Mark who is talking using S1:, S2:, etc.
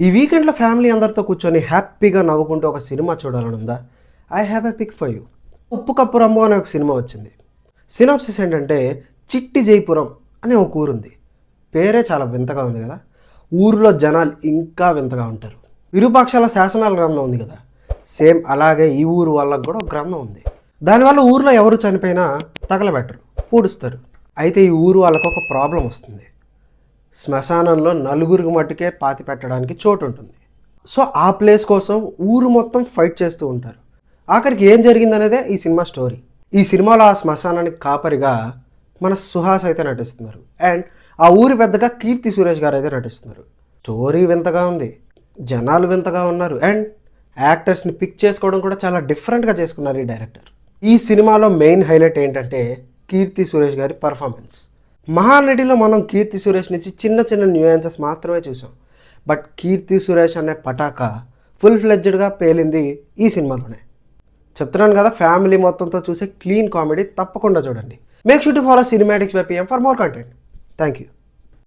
S1: ఈ వీకెండ్లో ఫ్యామిలీ అందరితో కూర్చొని హ్యాపీగా నవ్వుకుంటూ ఒక సినిమా చూడాలని ఉందా? I have a pick for you Uppu Kappuramma అనే ఒక సినిమా వచ్చింది. సినాప్సిస్ ఏంటంటే చిట్టి జైపురం అనే ఒక ఊరుంది. పేరే చాలా వింతగా ఉంది కదా. ఊరిలో జనాలు ఇంకా వింతగా ఉంటారు. విరూపాక్షల శాసనాల గ్రంథం ఉంది కదా. సేమ్ అలాగే ఈ ఊరు వాళ్ళకు కూడా ఒక గ్రంథం ఉంది. దానివల్ల ఊర్లో ఎవరు చనిపోయినా తగలబెట్టరు పూడుస్తారు. అయితే ఈ ఊరు వాళ్ళకు ఒక ప్రాబ్లం వస్తుంది. శ్మశానంలో నలుగురికి మట్టుకే పాతి పెట్టడానికి చోటు ఉంటుంది సో ఆ ప్లేస్ కోసం ఊరు మొత్తం ఫైట్ చేస్తూ ఉంటారు. ఆఖరికి ఏం జరిగిందనేదే ఈ సినిమా స్టోరీ. ఈ సినిమాలో ఆ శ్మశానానికి కాపరిగా మన సుహాస్ అయితే నటిస్తున్నారు. అండ్ ఆ ఊరి పెద్దగా కీర్తి సురేష్ గారు అయితే నటిస్తున్నారు. స్టోరీ వింతగా ఉంది. జనాలు వింతగా ఉన్నారు. అండ్ యాక్టర్స్ని పిక్ చేసుకోవడం కూడా చాలా డిఫరెంట్గా చేసుకున్నారు ఈ డైరెక్టర్. ఈ సినిమాలో మెయిన్ హైలైట్ ఏంటంటే కీర్తి సురేష్ గారి పర్ఫార్మెన్స్. మహానటిలో మనం కీర్తి సురేష్ నుంచి చిన్న చిన్న న్యూయాన్సెస్ మాత్రమే చూసాం. బట్ కీర్తి సురేష్ అనే పటాక ఫుల్ ఫ్లెడ్జ్డ్గా పేలింది ఈ సినిమాలోనే. చెప్తున్నాను కదా ఫ్యామిలీ మొత్తంతో చూసే క్లీన్ కామెడీ తప్పకుండా చూడండి. Make shoot follow cinematics YPM for more content thank you